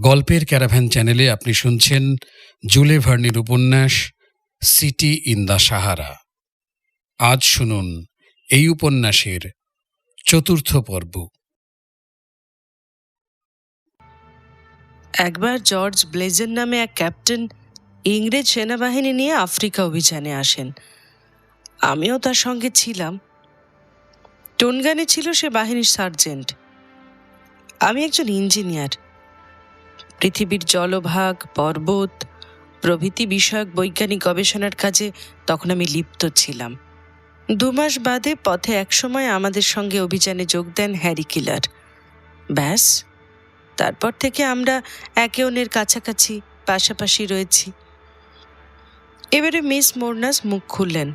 গল্পের ক্যারাভ্যান চ্যানেলে আপনি শুনছেন জুলে ভার্নির উপন্যাস, সিটি ইন দ্য সাহারা। আজ শুনুন এই উপন্যাসের চতুর্থ পর্ব। একবার জর্জ ব্লেজের নামে এক ক্যাপ্টেন ইংরেজ সেনাবাহিনী নিয়ে আফ্রিকা অভিযানে আসেন। আমিও তার সঙ্গে ছিলাম। টনগানে ছিল সে বাহিনীর সার্জেন্ট। আমি একজন ইঞ্জিনিয়ার। পৃথিবীর জলভাগ, পর্বত, প্রভৃতি বিষয়ক বৈজ্ঞানিক গবেষণার কাজে তখন আমি লিপ্ত ছিলাম। দু মাস বাদে পথে একসময় আমাদের সঙ্গে অভিযানে যোগ দেন হ্যারি কিলার। ব্যাস, তারপর থেকে আমরা একে অন্যের কাছাকাছি, পাশাপাশি রয়েছি। এবারে মিস মোর্নাস মুখ খুললেন।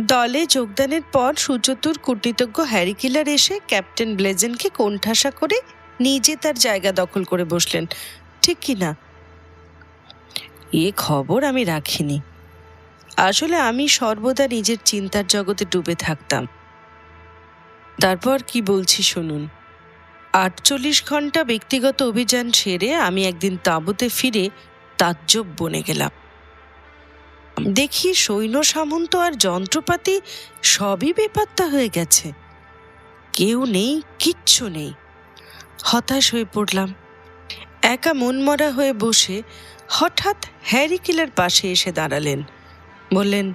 দলে যোগদানের পর সুচতুর কূটনীতজ্ঞ হ্যারি কিলার এসে ক্যাপ্টেন ব্লেজেনকে কোণঠাসা করে নিজে তার জায়গা দখল করে বসলেন। ঠিক কি না? এ খবর আমি রাখিনি। আসলে আমি সর্বদা নিজের চিন্তার জগতে ডুবে থাকতাম। তারপর কি বলছি শুনুন। আটচল্লিশ ঘণ্টা ব্যক্তিগত অভিযান সেরে আমি একদিন তাঁবুতে ফিরে তাজ্জব বনে গেলাম। দেখি সৈন্য সামন্ত আর যন্ত্রপাতি সবই বেপাত্তা হয়ে গেছে। কেউ নেই, কিচ্ছু নেই। হতাশ হয়ে পড়লাম। একা মনমরা হয়ে বসে হঠাৎ হ্যারি কিলার পাশে এসে দাঁড়ালেন। বললেন,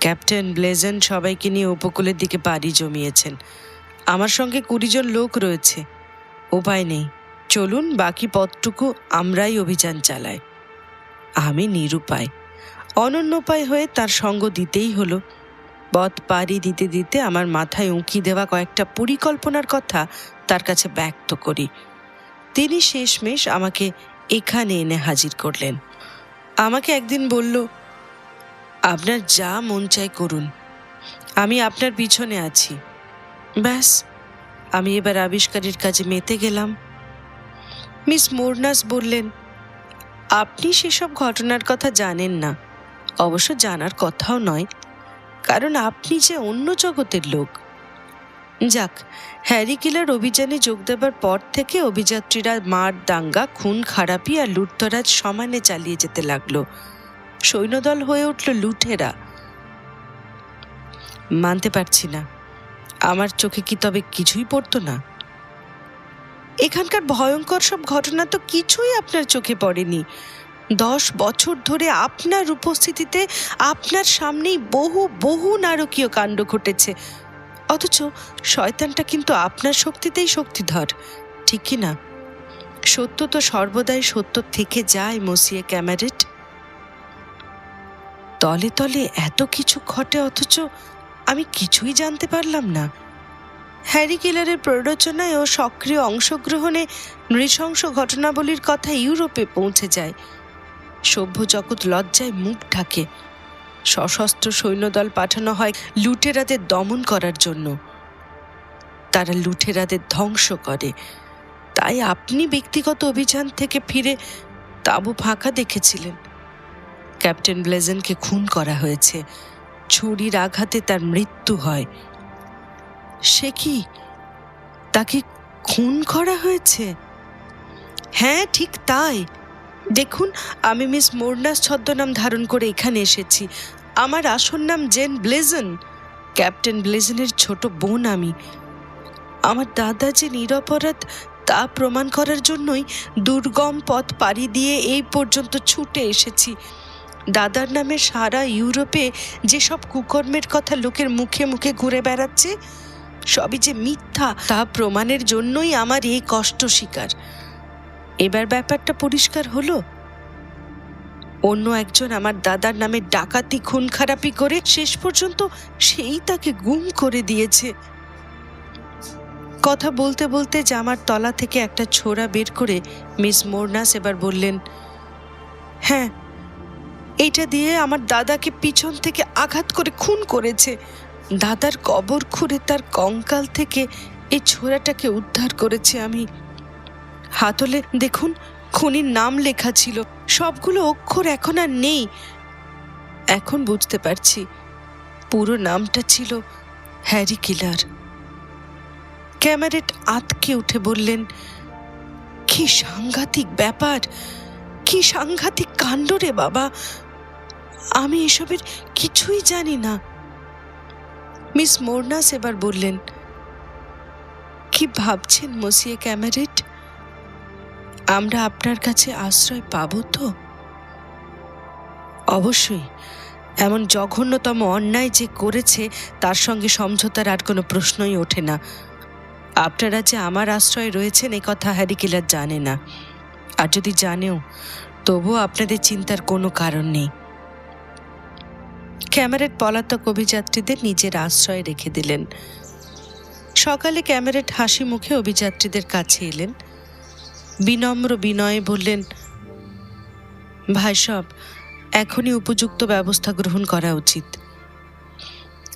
ক্যাপ্টেন ব্লেজেন সবাইকে নিয়ে উপকূলের দিকে পাড়ি জমিয়েছেন। আমার সঙ্গে কুড়িজন লোক রয়েছে। উপায় নেই। চলুন, বাকি পথটুকু আমরাই অভিযান চালাই। আমি নিরুপায়। অনন্যোপায় হয়ে তার সঙ্গ দিতেই হলো। পথ পাড়ি দিতে দিতে আমার মাথায় উঁকি দেওয়া কয়েকটা পরিকল্পনার কথা তার কাছে ব্যক্ত করি। তিনি শেষমেশ আমাকে এখানে এনে হাজির করলেন। আমাকে একদিন বলল, আপনার যা মন চাই করুন। আমি আপনার পিছনে আছি। ব্যাস, আমি এবার আবিষ্কারের কাজে মেতে গেলাম। মিস মোরনাস বললেন, আপনি সেসব ঘটনার কথা জানেন না। অবশ্য জানার কথাও নয়। কারণ আপনি যে অন্য জগতের লোক। যাক, হ্যারি কিলার অভিযানে যোগ দেবার পর থেকে অভিযাত্রীরা মার দাঙ্গা, খুন, খারাপি আর লুটতরাজ সমানে চালিয়ে যেতে লাগল। সৈন্যদল হয়ে উঠল লুঠেরা মানতে পারছি না। আমার চোখে কি তবে কিছুই পড়তো না? এখানকার ভয়ঙ্কর সব ঘটনা তো কিছুই আপনার চোখে পড়েনি। দশ বছর ধরে আপনার উপস্থিতিতে আপনার সামনেই বহু বহু নারকীয় কাণ্ড ঘটেছে। অথচ শয়তানটা কিন্তু আপনার শক্তিতেই শক্তিধর, ঠিক কি না? সত্য তো সর্বদাই সত্য থেকে যায়, মসিয়ে ক্যামেরেট। তলে তলে এত কিছু ঘটে অথচ আমি কিছুই জানতে পারলাম না। হ্যারি কিলারের প্ররোচনায় ও সক্রিয় অংশগ্রহণে নৃশংস ঘটনাবলীর কথা ইউরোপে পৌঁছে যায়। সভ্য জগৎ লজ্জায় মুখ ঢাকে। সশস্ত্র সৈন্যদল পাঠানো হয় লুটেরাদের দমন করার জন্য। তারা লুটেরাদের ধ্বংস করে। তাই আপনি ব্যক্তিগত অভিযান থেকে ফিরে তাবু ফাঁকা দেখেছিলেন। ক্যাপ্টেন ব্লেজেনকে খুন করা হয়েছে। ছুরির আঘাতে তার মৃত্যু হয়। সে কি তাকে খুন করা হয়েছে? হ্যাঁ ঠিক তাই। দেখুন, আমি মিস মোর্নাস ছদ্মনাম ধারণ করে এখানে এসেছি। আমার আসল নাম জেন ব্লেজন। ক্যাপ্টেন ব্লেজনের ছোট বোন আমি। আমার দাদা যে নিরপরাধ, তা প্রমাণ করার জন্যই দুর্গম পথ পাড়ি দিয়ে এই পর্যন্ত ছুটে এসেছি। দাদার নামে সারা ইউরোপে যেসব কুকর্মের কথা লোকের মুখে মুখে ঘুরে বেড়াচ্ছে, সবই যে মিথ্যা, তা প্রমাণের জন্যই আমার এই কষ্ট স্বীকার এবার ব্যাপারটা পরিষ্কার হলো? অন্য একজন আমার দাদার নামে ডাকাতি খুন খারাপি করে শেষ পর্যন্ত সেই তাকে গুম করে দিয়েছে। কথা বলতে বলতে জামার তলা থেকে একটা ছোরা বের করে মিস মোরনাস এবার বললেন হ্যাঁ এইটা দিয়ে আমার দাদাকে পিছন থেকে আঘাত করে খুন করেছে। দাদার কবর খুঁড়ে তার কঙ্কাল থেকে এই ছোরাটাকে উদ্ধার করেছে আমি। হাতলে দেখুন, খুনির নাম লেখা ছিল। সবগুলো অক্ষর এখন আর নেই। এখন বুঝতে পারছি, পুরো নামটা ছিল হ্যারি কিলার। ক্যামেরেট আতকে উঠে বললেন, কি সাংঘাতিক ব্যাপার, কি সাংঘাতিক কাণ্ড রে বাবা। আমি এসবের কিছুই জানি না। মিস মোরনাস এবার বললেন, কি ভাবছেন মসিয়ে ক্যামেরেট আমরা আপনার কাছে আশ্রয় পাবো তো? অবশ্যই। এমন জঘন্যতম অন্যায় যে করেছে, তার সঙ্গে সমঝোতার আর কোনো প্রশ্নই ওঠে না। আপনারা যে আমার আশ্রয় রয়েছেন, এ কথা হ্যারি কিলার জানে না। আর যদি জানেও, তবুও আপনাদের চিন্তার কোনো কারণ নেই। ক্যামেরেট পলাতক অভিযাত্রীদের নিজের আশ্রয় রেখে দিলেন। সকালে ক্যামেরেট হাসি মুখে অভিযাত্রীদের কাছে এলেন। বিনম্র বিনয়ে বললেন, ভাই সব, এখনই উপযুক্ত ব্যবস্থা গ্রহণ করা উচিত।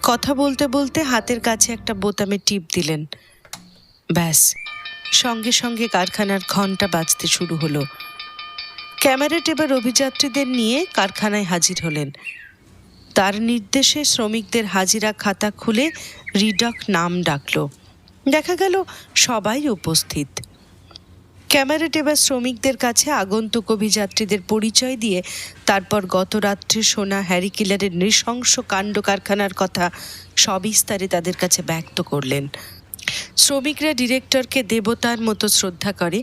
কথা বলতে বলতে হাতের কাছে একটা বোতামে টিপ দিলেন। ব্যাস, সঙ্গে সঙ্গে কারখানার ঘণ্টা বাজতে শুরু হলো। ক্যামেরেট এবার অভিযাত্রীদের নিয়ে কারখানায় হাজির হলেন। তার নির্দেশে শ্রমিকদের হাজিরা খাতা খুলে রিডক নাম ডাকলো। দেখা গেল সবাই উপস্থিত। ক্যামেরেট এবার শ্রমিকদের কাছে আগন্তুক অভিযাত্রীদের পরিচয় দিয়ে তারপর গত রাত্রে শোনা হ্যারি কিলারের নৃশংস কাণ্ড কারখানার কথা সবিস্তারে তাদের কাছে ব্যক্ত করলেন। শ্রমিকরা ডিরেক্টরকে দেবতার মতো শ্রদ্ধা করে,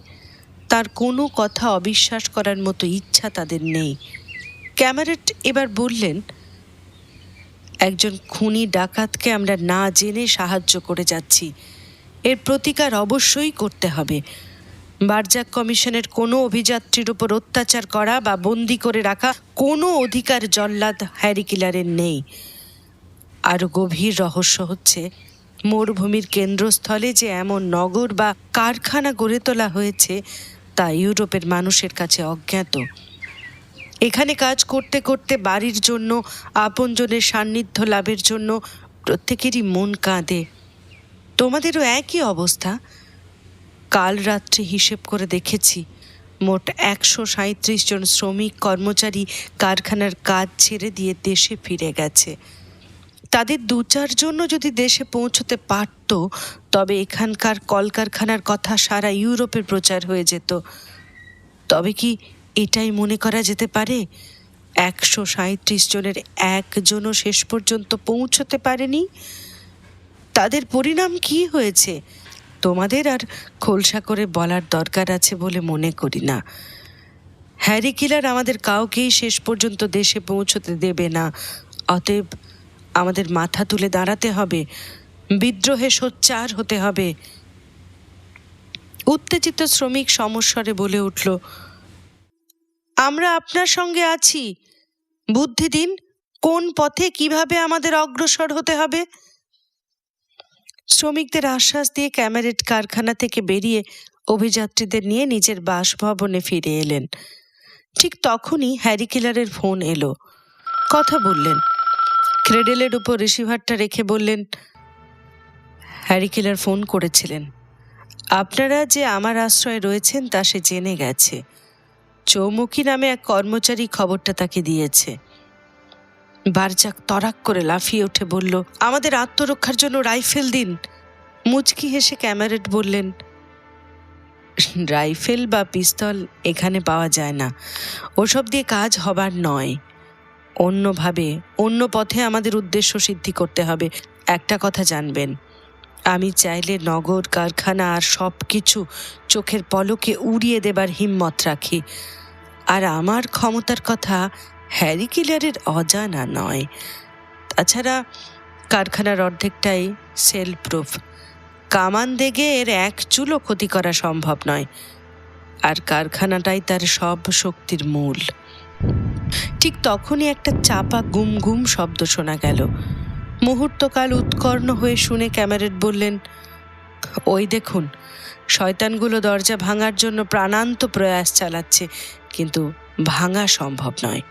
তার কোনো কথা অবিশ্বাস করার মতো ইচ্ছা তাদের নেই। ক্যামেরেট এবার বললেন, একজন খুনি ডাকাতকে আমরা না জেনে সাহায্য করে যাচ্ছি। এর প্রতিকার অবশ্যই করতে হবে। বারজাক কমিশনের কোনো অভিযাত্রীর উপর অত্যাচার করা বা বন্দি করে রাখা কোনো অধিকার জল্লাদ হ্যারি কিলারের নেই। আরও গভীর রহস্য হচ্ছে, মরুভূমির কেন্দ্রস্থলে যে এমন নগর বা কারখানা গড়ে তোলা হয়েছে, তা ইউরোপের মানুষের কাছে অজ্ঞাত। এখানে কাজ করতে করতে বাড়ির জন্য, আপনজনের সান্নিধ্য লাভের জন্য প্রত্যেকেরই মন কাঁদে। তোমাদেরও একই অবস্থা? কাল রাত্রে হিসেব করে দেখেছি। মোট একশো সাঁত্রিশ জন শ্রমিক, কর্মচারী কারখানার কাজ ছেড়ে দিয়ে দেশে ফিরে গেছে। তাদের দু চারজনও যদি দেশে পৌঁছতে পারত, তবে এখানকার কলকারখানার কথা সারা ইউরোপে প্রচার হয়ে যেত। তবে কি এটাই মনে করা যেতে পারে? একশো সাঁত্রিশ জনের একজনও শেষ পর্যন্ত পৌঁছতে পারেনি? তাদের পরিণাম কি হয়েছে? তোমাদের আর খোলসা করে বলার দরকার আছে বলে মনে করি না। হ্যারি কিলার আমাদের কাউকেই শেষ পর্যন্ত দেশে পৌঁছতে দেবে না। অতএব আমাদের মাথা তুলে দাঁড়াতে হবে। বিদ্রোহে সোচ্চার হতে হবে। উত্তেজিত শ্রমিক সমস্বরে বলে উঠল, আমরা আপনার সঙ্গে আছি। বুদ্ধি দিন কোন পথে কীভাবে আমাদের অগ্রসর হতে হবে? শ্রমিকদের আশ্বাস দিয়ে ক্যামেরেট কারখানা থেকে বেরিয়ে অভিযাত্রীদের নিয়ে নিজের বাসভবনে ফিরে এলেন। ঠিক তখনই হ্যারি কিলারের ফোন এলো। কথা বললেন। ক্রেডেলের উপর রিসিভারটা রেখে বললেন, হ্যারি কিলার ফোন করেছিলেন। আপনারা যে আমার আশ্রয়ে রয়েছেন তা সে জেনে গেছে। চৌমুখী নামে এক কর্মচারী খবরটা তাকে দিয়েছে। বারজাক তরাক করে লাফিয়ে উঠে বলল, আমাদের আত্মরক্ষার জন্য রাইফেল দিন। মুচকি হেসে ক্যামেরেট বললেন, রাইফেল বা পিস্তল এখানে পাওয়া যায় না। ওসব দিয়ে কাজ হবার নয়। অন্যভাবে, অন্য পথে আমাদের উদ্দেশ্য সিদ্ধি করতে হবে। একটা কথা জানবেন, আমি চাইলে নগর, কারখানা আর সব কিছু চোখের পলকে উড়িয়ে দেবার হিম্মত রাখি। আর আমার ক্ষমতার কথা হ্যারি কিলারের অজানা নয়। তাছাড়া কারখানার অর্ধেকটাই সেল প্রুফ কামান দেগে এর এক চুলও ক্ষতি করা সম্ভব নয়। আর কারখানাটাই তার সব শক্তির মূল। ঠিক তখনই একটা চাপা গুম গুম শব্দ শোনা গেল। মুহূর্তকাল উৎকর্ণ হয়ে শুনে ক্যামেরেট বললেন, ওই দেখুন, শয়তানগুলো দরজা ভাঙার জন্য প্রাণান্ত প্রয়াস চালাচ্ছে, কিন্তু ভাঙা সম্ভব নয়।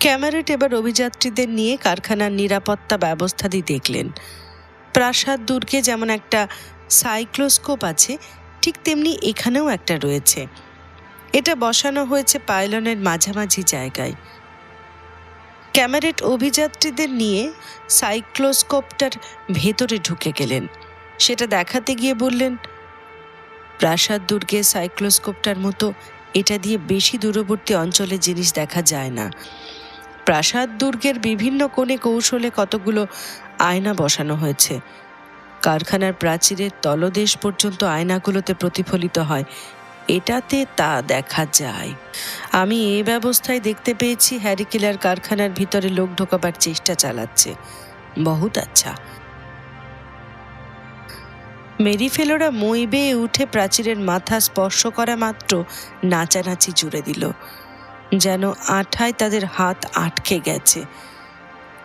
ক্যামেরেট এবার অভিযাত্রীদের নিয়ে কারখানার নিরাপত্তা ব্যবস্থা দিয়ে দেখলেন। প্রাসাদ দুর্গে যেমন একটা সাইক্লোস্কোপ আছে, ঠিক তেমনি এখানেও একটা রয়েছে। এটা বসানো হয়েছে পাইলনের মাঝামাঝি জায়গায়। ক্যামেরেট অভিযাত্রীদের নিয়ে সাইক্লোস্কোপটার ভেতরে ঢুকে গেলেন। সেটা দেখাতে গিয়ে বললেন, প্রাসাদ দুর্গে সাইক্লোস্কোপটার মতো এটা দিয়ে বেশি দূরবর্তী অঞ্চলে জিনিস দেখা যায় না। প্রাসাদ দুর্গের বিভিন্ন কোণে কৌশলে কতগুলো আয়না বসানো হয়েছে। কারখানার প্রাচীরের তলদেশ পর্যন্ত আয়নাগুলোতে প্রতিফলিত হয়। এটাতে তা দেখা যায়। আমি এই ব্যবস্থায় দেখতে পেয়েছি হ্যারিকেলার কারখানার ভিতরে লোক ঢোকাবার চেষ্টা চালাচ্ছে। বহুত আচ্ছা। মেরিফেলোরা মই বেয়ে উঠে প্রাচীরের মাথা স্পর্শ করা মাত্র নাচানাচি জুড়ে দিল। যেন আঠায় তাদের হাত আটকে গেছে।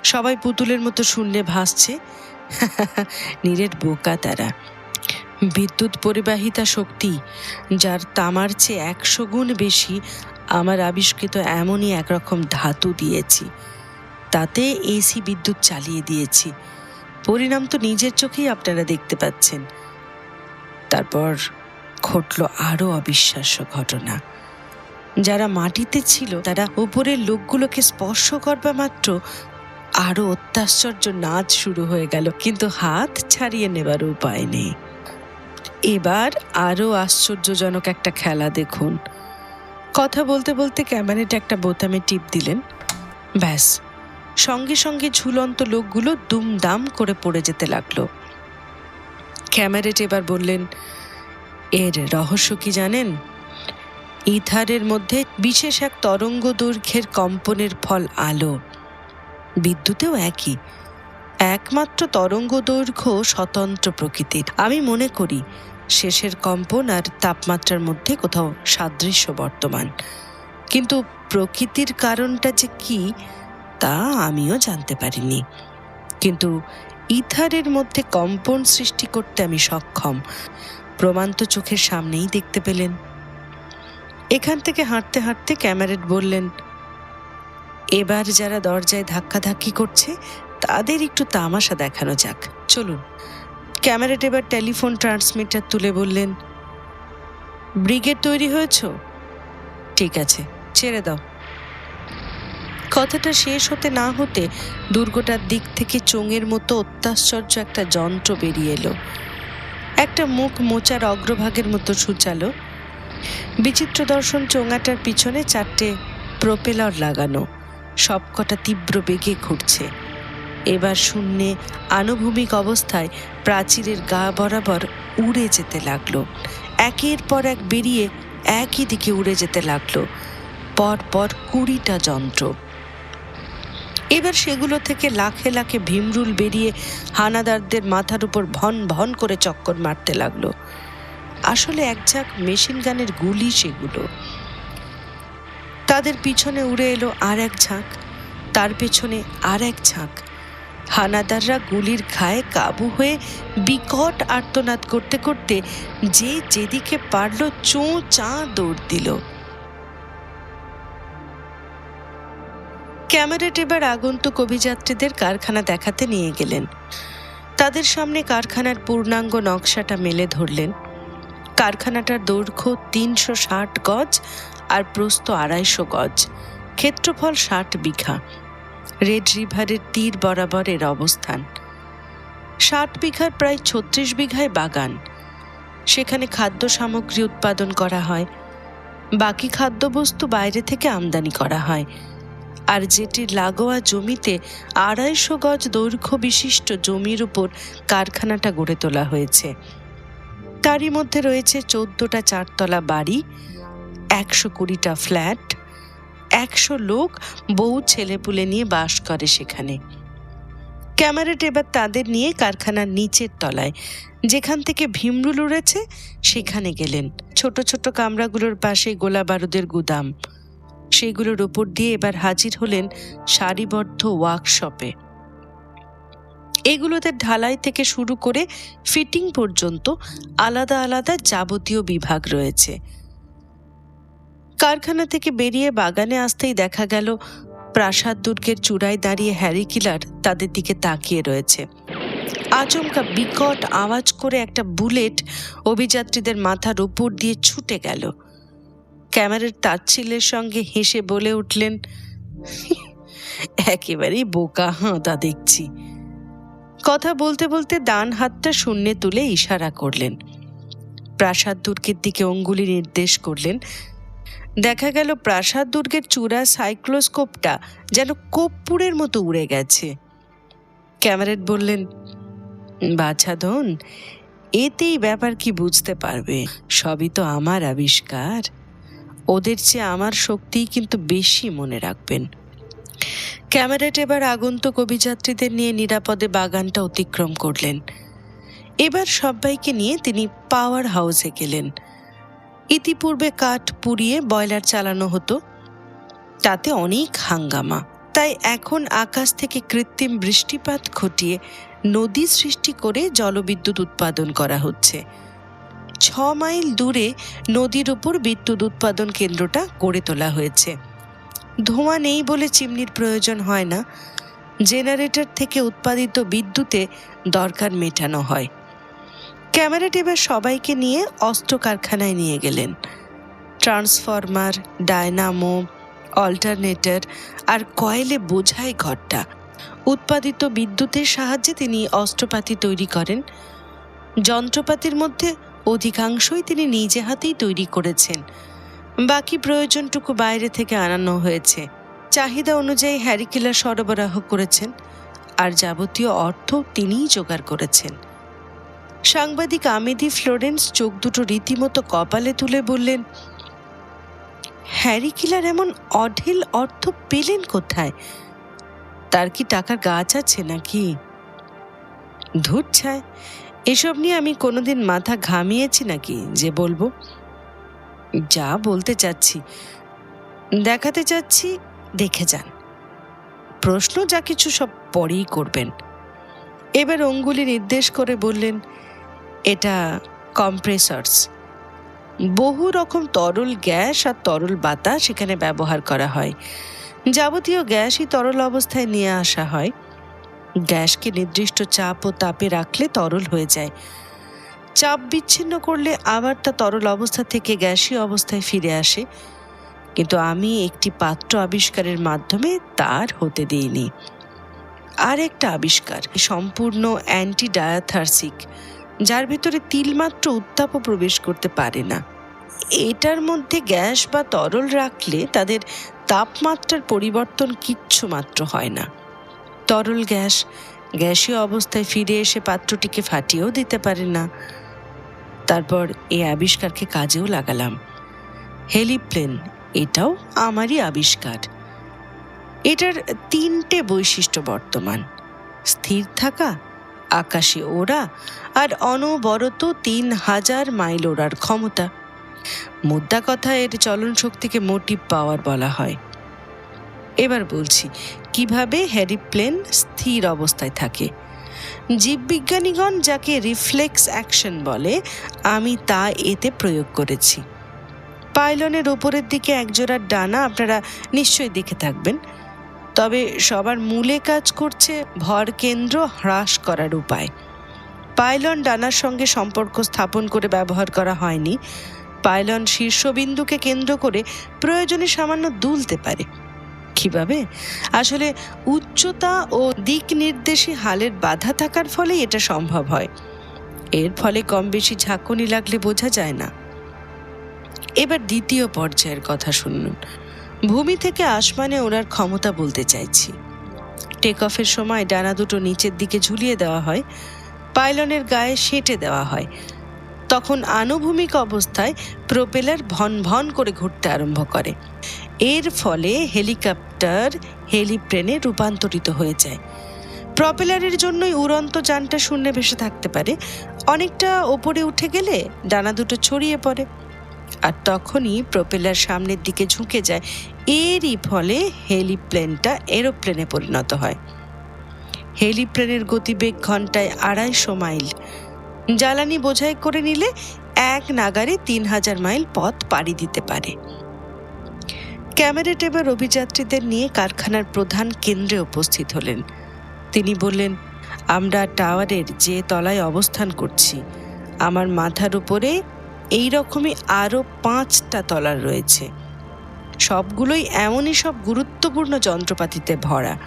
সবাই পুতুলের মতো শুনলে ভাসছে। নীরের বোকা তারা। বিদ্যুৎ পরিবাহিতা শক্তি, যার তামার চেয়ে একশো গুণ বেশি, আমার আবিষ্কৃত এমনই একরকম ধাতু দিয়েছি। তাতে এসি বিদ্যুৎ চালিয়ে দিয়েছি। পরিণাম তো নিজের চোখেই আপনারা দেখতে পাচ্ছেন। তারপর ঘটল আরও অবিশ্বাস্য ঘটনা। যারা মাটিতে ছিল, তারা ওপরের লোকগুলোকে স্পর্শ করবা মাত্র আরও অত্যাশ্চর্য নাচ শুরু হয়ে গেল, কিন্তু হাত ছাড়িয়ে নেবার উপায় নেই। এবার আরও আশ্চর্যজনক একটা খেলা দেখুন। কথা বলতে বলতে ক্যামেরাটা একটা বোতামে টিপ দিলেন। ব্যাস, সঙ্গে সঙ্গে ঝুলন্ত লোকগুলো দুমদাম করে পড়ে যেতে লাগল। ক্যামেরেট এবার বললেন, এর রহস্য কি জানেন? ইথারের মধ্যে বিশেষ এক তরঙ্গ দৈর্ঘ্যের কম্পনের ফল আলো। বিদ্যুতেও একই। একমাত্র তরঙ্গ দৈর্ঘ্য স্বতন্ত্র প্রকৃতির। আমি মনে করি, শেষের কম্পন আর তাপমাত্রার মধ্যে কোথাও সাদৃশ্য বর্তমান। কিন্তু প্রকৃতির কারণটা যে কি, তা আমিও জানতে পারিনি। কিন্তু ইথারের মধ্যে কম্পন সৃষ্টি করতে আমি সক্ষম। প্রমাণ তো চোখের সামনেই দেখতে পেলেন। এখান থেকে হাঁটতে হাঁটতে ক্যামেরেট বললেন, এবার যারা দরজায় ধাক্কাধাক্কি করছে, তাদের একটু তামাশা দেখানো যাক। চলুন। ক্যামেরেট এবার টেলিফোন ট্রান্সমিটার তুলে বললেন, ব্রিগেড তৈরি হয়েছ? ঠিক আছে, ছেড়ে দাও। কথাটা শেষ হতে না হতে দুর্গটার দিক থেকে চোঙের মতো অত্যাশ্চর্য একটা যন্ত্র বেরিয়ে এলো। একটা মুখ মোচার অগ্রভাগের মতো সূচালো বিচিত্র দর্শন চোঙাটার পিছনে চারটে প্রোপেলার লাগানো। সবকটা তীব্র বেগে ঘুরছে। এবার শূন্যে আনুভূমিক অবস্থায় প্রাচীরের গা বরাবর উড়ে যেতে লাগল। একের পর এক বেরিয়ে একই দিকে উড়ে যেতে লাগল। পর পর কুড়িটা যন্ত্র। এবার সেগুলো থেকে লাখে লাখে ভীমরুল বেরিয়ে হানাদারদের মাথার উপর ভন ভন করে চক্কর মারতে লাগল। আসলে এক ঝাঁক মেশিন গানের গুলি সেগুলো। তাদের পিছনে উড়ে এলো আর এক ঝাঁক, তার পেছনে আর এক ঝাঁক। হানাদাররা গুলির ঘায়ে কাবু হয়ে বিকট আর্তনাদ করতে করতে যে যেদিকে পারল চোঁ চাঁ দৌড় দিল। ক্যামেরাট এবার আগন্তুক অভিযাত্রীদের কারখানা দেখাতে নিয়ে গেলেন। তাদের সামনে কারখানার পূর্ণাঙ্গ নকশাটা মেলে ধরলেন। কারখানাটার দৈর্ঘ্য তিনশো ষাট গজ আর প্রস্থ আড়াইশো গজ। ক্ষেত্রফল ষাট বিঘা। রেড রিভারের তীর বরাবর এর অবস্থান। ষাট বিঘার প্রায় ছত্রিশ বিঘায় বাগান। সেখানে খাদ্য সামগ্রী উৎপাদন করা হয়। বাকি খাদ্যবস্তু বাইরে থেকে আমদানি করা হয়। আর যেটির লাগোয়া জমিতে আড়াইশো গজ দৈর্ঘ্য বিশিষ্ট জমির উপর কারখানাটা গড়ে তোলা হয়েছে। তারই মধ্যে রয়েছে চোদ্দটা চারতলা বাড়ি, একশো কুড়িটা ফ্ল্যাট, একশো লোক বউ ছেলেপুলে নিয়ে বাস করে সেখানে। ক্যামেরাট এবার তাদের নিয়ে কারখানার নিচের তলায়, যেখান থেকে ভীমরুল উড়েছে, সেখানে গেলেন। ছোট ছোট কামরাগুলোর পাশে গোলা বারুদের গুদাম। সেগুলোর উপর দিয়ে এবার হাজির হলেন সারিবদ্ধ ওয়ার্কশপে। এগুলোতে ঢালাই থেকে শুরু করে ফিটিং পর্যন্ত আলাদা আলাদা যাবতীয় বিভাগ রয়েছে। কারখানা থেকে বেরিয়ে বাগানে আসতেই দেখা গেল, প্রাসাদ দুর্গের চূড়ায় দাঁড়িয়ে হ্যারি কিলার তাদের দিকে তাকিয়ে রয়েছে। আচমকা বিকট আওয়াজ করে একটা বুলেট অভিযাত্রীদের মাথার উপর দিয়ে ছুটে গেল। ক্যামেরার তাচ্ছিলের সঙ্গে হেসে বলে উঠলেন একেবারেই বোকা হাঁদা দেখছি। কথা বলতে বলতে ডান হাতটা শূন্যে তুলে ইশারা করলেন। প্রাসাদ দুর্গের দিকে অঙ্গুলি নির্দেশ করলেন। দেখা গেল প্রাসাদ দুর্গের চূড়া সাইক্লোস্কোপটা যেন কর্পূরের মতো উড়ে গেছে। ক্যামেরেট বললেন বাছাধন এতেই ব্যাপার কি বুঝতে পারবে? সবই তো আমার আবিষ্কার। ওদের চেয়ে আমার শক্তিই কিন্তু বেশি মনে রাখবেন। ক্যামেরেট এবার আগন্তুক অভিযাত্রীদের নিয়ে নিরাপদে বাগানটা অতিক্রম করলেন। এবার সবাইকে নিয়ে তিনি পাওয়ার হাউসে গেলেন। ইতিপূর্বে কাঠ পুড়িয়ে বয়লার চালানো হতো, তাতে অনেক হাঙ্গামা। তাই এখন আকাশ থেকে কৃত্রিম বৃষ্টিপাত ঘটিয়ে নদী সৃষ্টি করে জলবিদ্যুৎ উৎপাদন করা হচ্ছে। ছ মাইল দূরে নদীর উপর বিদ্যুৎ উৎপাদন কেন্দ্রটা গড়ে তোলা হয়েছে। ধোঁয়া নেই বলে চিমনির প্রয়োজন হয় না। জেনারেটর থেকে উৎপাদিত বিদ্যুতে দরকার মেটানো হয়। ক্যামেরাট এবার সবাইকে নিয়ে অস্ত্র কারখানায় নিয়ে গেলেন। ট্রান্সফরমার, ডায়নামো, অল্টারনেটর আর কয়েলে বোঝাই ঘরটা। উৎপাদিত বিদ্যুতের সাহায্যে তিনি অস্ত্রপাতি তৈরি করেন। যন্ত্রপাতির মধ্যে অধিকাংশই তিনি নিজে হাতেই তৈরি করেছেন। বাকি প্রয়োজনটুকু বাইরে থেকে আনানো হয়েছে। চাহিদা অনুযায়ী হ্যারিকিলা সরবরাহ করেছেন, আর যাবতীয় অর্থ তিনিই জোগাড় করেছেন। সাংবাদিক আমেদি ফ্লোরেন্স চোখ দুটো রীতিমতো কপালে তুলে বললেন, হ্যারি কিলার এমন অঢেল অর্থ পেলেন কোথায়? তার কি টাকার গাছ আছে নাকি? ধূর ছায় এসব নিয়ে আমি কোনোদিন মাথা ঘামিয়েছি নাকি যে বলব? যা বলতে চাচ্ছি, দেখাতে চাচ্ছি, দেখে যান। প্রশ্ন যা কিছু সব পরেই করবেন। এবার অঙ্গুলি নির্দেশ করে বললেন, এটা কম্প্রেসার্স বহু রকম তরল গ্যাস আর তরল বাতাস এখানে ব্যবহার করা হয়। যাবতীয় গ্যাসই তরল অবস্থায় নিয়ে আসা হয়। গ্যাসকে নির্দিষ্ট চাপ ও তাপে রাখলে তরল হয়ে যায়। চাপ বিচ্ছিন্ন করলে আবার তা তরল অবস্থা থেকে গ্যাসীয় অবস্থায় ফিরে আসে। কিন্তু আমি একটি পাত্র আবিষ্কারের মাধ্যমে তার হতে দিইনি। আর একটা আবিষ্কার সম্পূর্ণ অ্যান্টি ডায়াথার্সিক যার ভিতরে তিলমাত্র উত্তাপও প্রবেশ করতে পারে না। এটার মধ্যে গ্যাস বা তরল রাখলে তাদের তাপমাত্রার পরিবর্তন কিচ্ছু মাত্র হয় না। তরল গ্যাস, গ্যাসীয় অবস্থায় ফিরে এসে পাত্রটিকে ফাটিয়েও দিতে পারে না। তারপর এই আবিষ্কারকে কাজেও লাগালাম। হেলিপ্লেন, এটাও আমারই আবিষ্কার। এটার তিনটে বৈশিষ্ট্য বর্তমান। স্থির থাকা, আকাশে ওড়া আর অনবরত তিন হাজার মাইল ওড়ার ক্ষমতা। মুদ্রা কথা এর চলন শক্তিকে মোটিভ পাওয়ার বলা হয়। এবার বলছি, কীভাবে হ্যারিপ্লেন স্থির অবস্থায় থাকে? জীববিজ্ঞানীগণ যাকে রিফ্লেক্স অ্যাকশন বলে, আমি তা এতে প্রয়োগ করেছি। পাইলনের ওপরের দিকে একজোড়া ডানা আপনারা নিশ্চয়ই দেখে থাকবেন। তবে সবার মূলে কাজ করছে ভর কেন্দ্র হ্রাস করার উপায়। পাইলন ডানার সঙ্গে সম্পর্ক স্থাপন করে ব্যবহার করা হয়নি। পাইলন শীর্ষবিন্দুকে কেন্দ্র করে প্রয়োজনে সামান্য দুলতে পারে। কীভাবে? আসলে উচ্চতা ও দিক নির্দেশী হালের বাধা থাকার ফলে এটা সম্ভব হয়। এর ফলে কম বেশি ঝাঁকুনি লাগলে বোঝা যায় না। এবার দ্বিতীয় পর্যায়ের কথা শুনুন। ভূমি থেকে আসমানে ওড়ার ক্ষমতা বলতে চাইছি। টেক অফের সময় ডানা দুটো নিচের দিকে ঝুলিয়ে দেওয়া হয়, পাইলনের গায়ে সেটে দেওয়া হয়। তখন আনুভূমিক অবস্থায় প্রোপেলার ভন ভন করে ঘুরতে আরম্ভ করে। এর ফলে হেলিকপ্টার হেলিপ্লেনে রূপান্তরিত হয়ে যায়। প্রপেলারের জন্যই উড়ন্ত যানটা শূন্যে ভেসে থাকতে পারে। অনেকটা ওপরে উঠে গেলে ডানা দুটো ছড়িয়ে পড়ে। আর তখনই প্রপেলার সামনের দিকে ঝুঁকে যায়। এরই ফলে হেলিপ্লেনটা এরোপ্লেনে পরিণত হয়। হেলিপ্লেনের গতিবেগ ঘন্টায় আড়াইশো মাইল। জ্বালানি বোঝাই করে নিলে এক নাগারে তিন হাজার মাইল পথ পাড়ি দিতে পারে। ক্যামেরেট এবার অভিযাত্রীদের নিয়ে কারখানার প্রধান কেন্দ্রে উপস্থিত হলেন। তিনি বললেন, আমরা টাওয়ারের যে তলায় অবস্থান করছি, আমার মাথার উপরে এই রকমই আরও পাঁচটা তলার রয়েছে। সবগুলোই এমনই সব গুরুত্বপূর্ণ যন্ত্রপাতিতে ভরা।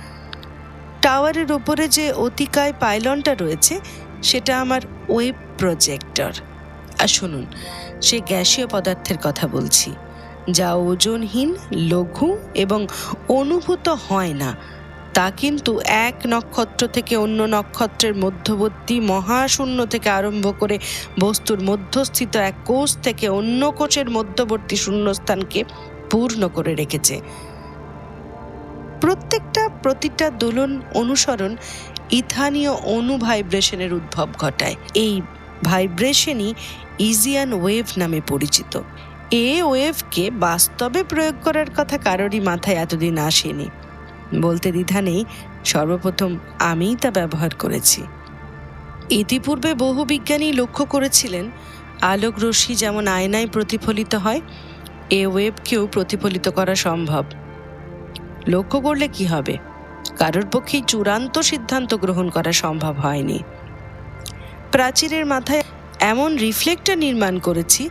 টাওয়ারের ওপরে যে অতিকায় পাইলনটা রয়েছে, সেটা আমার ওয়েব প্রজেক্টর। আর শুনুন, সে গ্যাসীয় পদার্থের কথা বলছি। যা ওজনহীন, লঘু এবং অনুভূত হয় না। তা কিন্তু এক নক্ষত্র থেকে অন্য নক্ষত্রের মধ্যবর্তী মহাশূন্য থেকে আরম্ভ করে বস্তুর মধ্যস্থিত এক কোষ থেকে অন্য কোষের মধ্যবর্তী শূন্যস্থানকে পূর্ণ করে রেখেছে। প্রত্যেকটা প্রতিটা দোলন অনুসরণ ইথানীয় অণু ভাইব্রেশনের উদ্ভব ঘটায়। এই ভাইব্রেশনই ইজিয়ান ওয়েভ নামে পরিচিত। এ ওয়েভকে বাস্তবে প্রয়োগ করার কথা কারোরই মাথায় এতদিন আসেনি। বলতে দ্বিধা নেই, সর্বপ্রথম আমিই তা ব্যবহার করেছি। ইতিপূর্বে বহু বিজ্ঞানী লক্ষ্য করেছিলেন, আলোক রশ্মি যেমন আয়নায় প্রতিফলিত হয় এ ওয়েভকেও প্রতিফলিত করা সম্ভব। লক্ষ্য করলে কি হবে? কারোর পক্ষেই চূড়ান্ত সিদ্ধান্ত গ্রহণ করা সম্ভব হয়নি। প্রাচীরের মাথায় এমন রিফ্লেক্টর নির্মাণ করেছি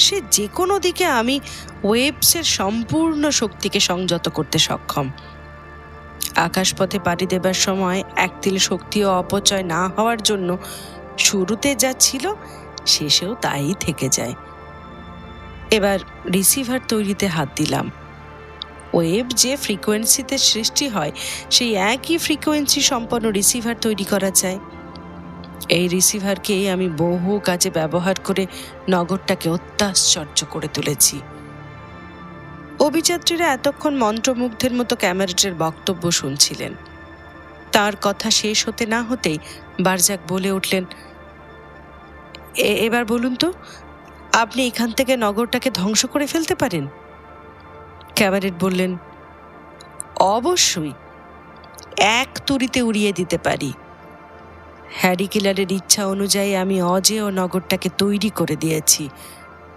সে যে কোনো দিকে আমি ওয়েবসের সম্পূর্ণ শক্তিকে সংযত করতে সক্ষম। আকাশপথে পাড়ি দেবার সময় এক একতিল শক্তিও অপচয় না হওয়ার জন্য শুরুতে যা ছিল, শেষেও তাই থেকে যায়। এবার রিসিভার তৈরিতে হাত দিলাম। ওয়েব যে ফ্রিকোয়েন্সিতে সৃষ্টি হয়, সেই একই ফ্রিকোয়েন্সি সম্পন্ন রিসিভার তৈরি করা যায়। এই রিসিভারকেই আমি বহু কাজে ব্যবহার করে নগরটাকে অত্যাশ্চর্য করে তুলেছি। অভিযাত্রীরা এতক্ষণ মন্ত্রমুগ্ধের মতো ক্যামেরাটের বক্তব্য শুনছিলেন। তার কথা শেষ হতে না হতেই বারজাক বলে উঠলেন, "এ- এবার বলুন তো, আপনি এখান থেকে নগরটাকে ধ্বংস করে ফেলতে পারেন? ক্যাবারেট বললেন, অবশ্যই, এক তুড়িতে উড়িয়ে দিতে পারি। হ্যারি কিলারের ইচ্ছা অনুযায়ী আমি অজেয় নগরটাকে তৈরি করে দিয়েছি।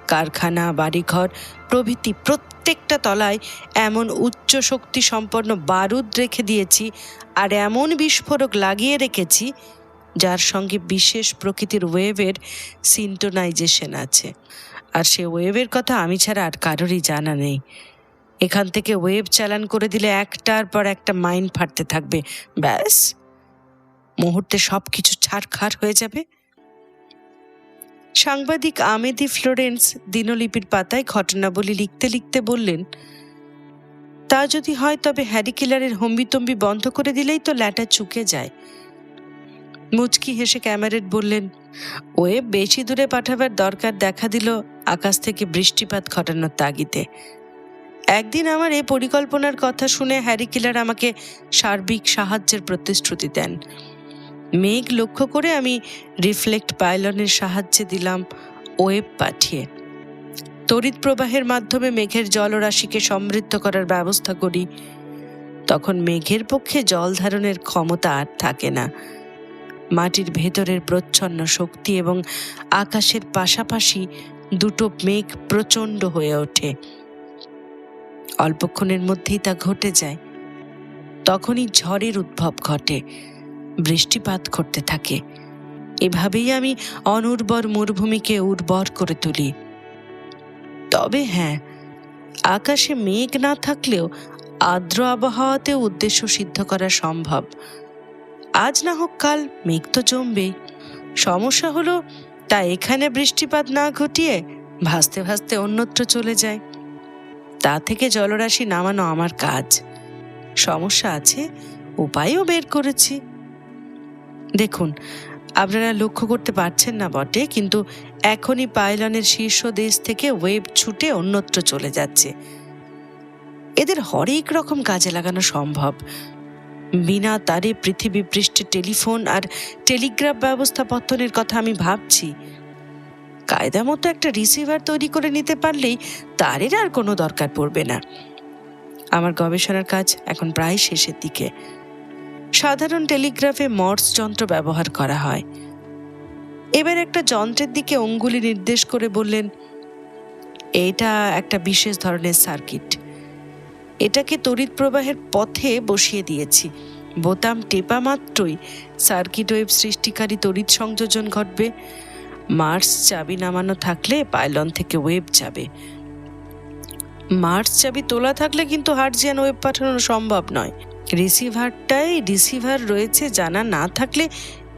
কারখানা, বাড়িঘর, প্রভৃতি প্রত্যেকটা তলায় এমন উচ্চ শক্তি সম্পন্ন বারুদ রেখে দিয়েছি আর এমন বিস্ফোরক লাগিয়ে রেখেছি যার সঙ্গে বিশেষ প্রকৃতির ওয়েভের সিন্টোনাইজেশন আছে। আর সে ওয়েভের কথা আমি ছাড়া আর কারোরই জানা নেই। এখান থেকে ওয়েভ চালান করে দিলে একটার পর একটা মাইন ফাটতে থাকবে। ব্যাস। মুহূর্তে সব কিছু ছাড়খাড় হয়ে যাবে? সাংবাদিক আমেদি ফ্লোরেন্স দিনলিপির পাতায় ঘটনাবলী লিখতে লিখতে বললেন, তা যদি হয় তবে হ্যারি কিলারের হম্বিতম্বি বন্ধ করে দিলেই তো ল্যাটা চুকে যায়। মুচকি হেসে ক্যামেরেট বললেন ওয়েব বেশি দূরে পাঠাবার দরকার দেখা দিল আকাশ থেকে বৃষ্টিপাত ঘটানোর তাগিদে। একদিন আমার এই পরিকল্পনার কথা শুনে হ্যারি কিলার আমাকে সার্বিক সাহায্যের প্রতিশ্রুতি দেন। মেঘ লক্ষ্য করে আমি রিফ্লেক্ট পাইলনের সাহায্যে দিলাম ওয়েব পাঠিয়ে। তড়িৎ প্রবাহের মাধ্যমে মেঘের জলরাশিকে সমৃদ্ধ করার ব্যবস্থা করি। তখন মেঘের পক্ষে জল ধারণের ক্ষমতা আর থাকে না। মাটির ভেতরের প্রচ্ছন্ন শক্তি এবং আকাশের পাশাপাশি দুটো মেঘ প্রচণ্ড হয়ে ওঠে। অল্পক্ষণের মধ্যেই তা ঘটে যায়। তখনই ঝড়ের উদ্ভব ঘটে। বৃষ্টিপাত ঘটতে থাকে। এভাবেই আমি অনুর্বর মরুভূমিকে উর্বর করে তুলি। তবে হ্যাঁ আকাশে মেঘ না থাকলেও আর্দ্র আবহাওয়াতে উদ্দেশ্য সিদ্ধ করা সম্ভব। আজ না হোক কাল মেঘ তো জমবে সমস্যা হলো, তা এখানে বৃষ্টিপাত না ঘটিয়ে ভাসতে ভাসতে অন্যত্র চলে যায়। তা থেকে জলরাশি নামানো আমার কাজ। সমস্যা আছে, উপায়ও বের করেছি। দেখুন, আপনারা লক্ষ্য করতে পারছেন না বটে, কিন্তু এখনই পাইলনের শীর্ষ দেশ থেকে ওয়েব ছুটে অন্যত্র চলে যাচ্ছে। এদের হরেক রকম কাজে লাগানো সম্ভব। বিনা তারে, পৃথিবী পৃষ্ঠে টেলিফোন আর টেলিগ্রাফ ব্যবস্থাপত্তনের কথা আমি ভাবছি। কায়দা মতো একটা রিসিভার তৈরি করে নিতে পারলেই তারের আর কোনো দরকার পড়বে না। আমার গবেষণার কাজ এখন প্রায় শেষের দিকে। সাধারণ টেলিগ্রাফে মর্স যন্ত্র ব্যবহার করা হয়। এবার একটা যন্ত্রের দিকে অঙ্গুলি নির্দেশ করে বললেন, এটা একটা বিশেষ ধরনের সার্কিট। এটাকে তড়িৎ প্রবাহের পথে বসিয়ে দিয়েছি। বোতাম টেপা মাত্রই সার্কিট ওয়েব সৃষ্টিকারী তড়িৎ সংযোজন ঘটবে। মার্স চাবি নামানো থাকলে পাইলন থেকে ওয়েব যাবে। মার্স চাবি তোলা থাকলে কিন্তু হার্জিয়ান ওয়েব পাঠানো সম্ভব নয়। রিসিভারটাই, রিসিভার রয়েছে জানা না থাকলে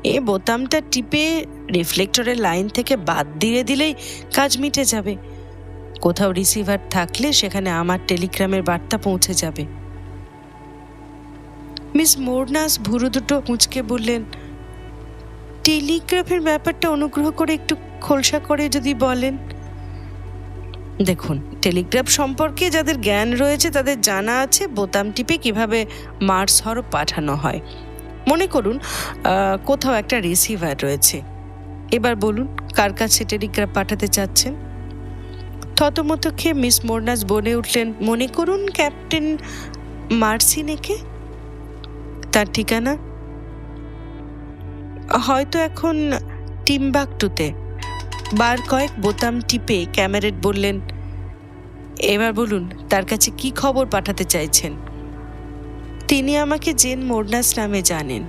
এ বোতামটা টিপে রিফ্লেক্টরের লাইন থেকে বাদ দিয়ে দিলেই কাজ মিটে যাবে। কোথাও রিসিভার থাকলে সেখানে আমার টেলিগ্রামের বার্তা পৌঁছে যাবে। মিস মোরনাস ভুরু দুটো কুঁচকে বললেন টেলিগ্রাফের ব্যাপারটা অনুগ্রহ করে একটু খোলসা করে যদি বলেন। দেখুন টেলিগ্রাফ সম্পর্কে যাদের জ্ঞান রয়েছে, তাদের জানা আছে বোতাম টিপে কীভাবে মার্স হরফ পাঠানো হয়। মনে করুন কোথাও একটা রিসিভার রয়েছে। এবার বলুন, কার কাছে টেলিগ্রাফ পাঠাতে চাচ্ছেন? থতমত খেয়ে মিস মোরনাস বলে উঠলেন। মনে করুন, ক্যাপ্টেন মার্সিনেকে? তার ঠিকানা? হয়তো এখন টিম্বাকটুতে। বার কয়েক বোতাম টিপে ক্যামেরেট বললেন এবার বলুন, তার কাছে কি খবর পাঠাতে চাইছেন? তিনি আমাকে জেন মোরনাস নামে জানেন।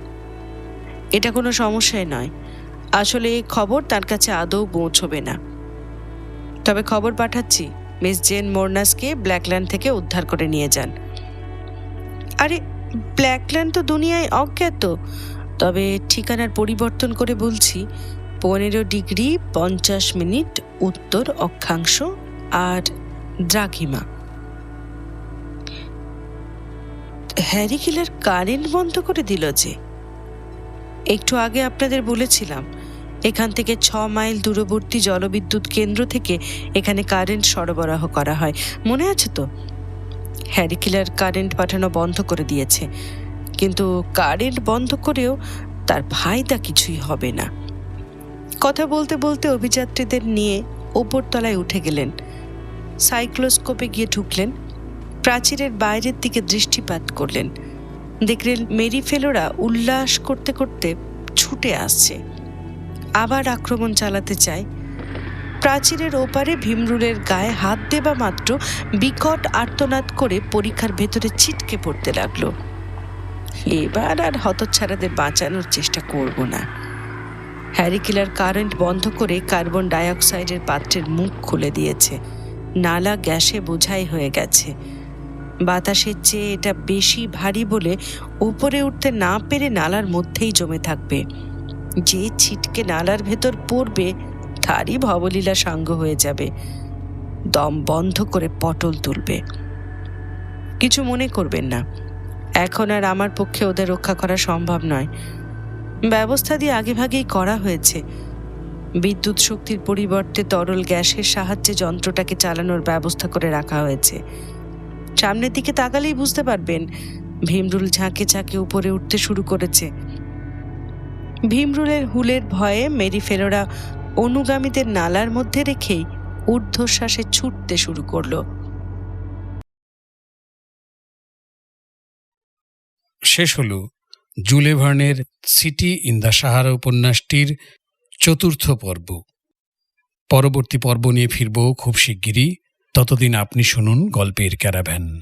এটা কোনো সমস্যাই নয়। আসলে এই খবর তার কাছে আদৌ পৌঁছবে না। তবে খবর পাঠাচ্ছি, মিস জেন মোরনাসকে ব্ল্যাকল্যান্ড থেকে উদ্ধার করে নিয়ে যান। আরে, ব্ল্যাকল্যান্ড তো দুনিয়ায় অজ্ঞাত। তবে ঠিকানার পরিবর্তন করে বলছি, পনেরো ডিগ্রি পঞ্চাশ মিনিট উত্তর অক্ষাংশ আর দ্রাঘিমা। হ্যারি কিলার কারেন্ট বন্ধ করে দিল যে। একটু আগে আপনাদের বলেছিলাম, এখান থেকে ছ মাইল দূরবর্তী জলবিদ্যুৎ কেন্দ্র থেকে এখানে কারেন্ট সরবরাহ করা হয়। মনে আছে তো? হ্যারি কিলার কারেন্ট পাঠানো বন্ধ করে দিয়েছে। কিন্তু কারেন্ট বন্ধ করেও তার ফায়দা কিছুই হবে না। কথা বলতে বলতে অভিযাত্রীদের নিয়ে ওপরতলায় উঠে গেলেন সাইক্লোস্কোপে গিয়ে ঢুকলেন, প্রাচীরের বাইরের দিকে দৃষ্টিপাত করলেন। দেখলেন মেরি ফেলোরা উল্লাস করতে করতে ছুটে আসছে। আবার আক্রমণ চালাতে চায়। প্রাচীরের ওপারে ভীমরুলের গায়ে হাত দেবা মাত্র বিকট আর্তনাদ করে পরীক্ষার ভেতরে ছিটকে পড়তে লাগল। এবার আর হতচ্ছাড়াদের বাঁচানোর চেষ্টা করব না। হ্যারিকিলার কারেন্ট বন্ধ করে কার্বন ডাইঅক্সাইডের পাত্রের মুখ খুলে দিয়েছে। নালা গ্যাসে বোঝাই হয়ে গেছে। বাতাসের চেয়ে এটা বেশি ভারী বলে উপরে উঠতে না পেরে নালার মধ্যেই জমে থাকবে। যে ছিটকে নালার ভেতর পড়বে, তারই ভবলীলা সাঙ্গ হয়ে যাবে। দম বন্ধ করে পটল তুলবে। কিছু মনে করবেন না। এখন আর আমার পক্ষে ওদের রক্ষা করা সম্ভব নয়। ব্যবস্থা দিয়ে আগেভাগেই করা হয়েছে। বিদ্যুৎ শক্তির পরিবর্তে তরল গ্যাসের সাহায্যে যন্ত্রটাকে চালানোর ব্যবস্থা করে রাখা হয়েছে। সামনের দিকে তাকালেই বুঝতে পারবেন, ভীমরুল ঝাঁকে ঝাঁকে উপরে উঠতে শুরু করেছে। ভীমরুলের হুলের ভয়ে মেরি ফেলোরা অনুগামীদের নালার মধ্যে রেখেই ঊর্ধ্বশ্বাসে ছুটতে শুরু করল। শেষ হল জুলে ভার্নের সিটি ইন দ্য সাহারা উপন্যাসটির চতুর্থ পর্ব। পরবর্তী পর্ব নিয়ে ফিরব খুব শিগগিরই। ততদিন আপনি শুনুন গল্পের ক্যারাভ্যান।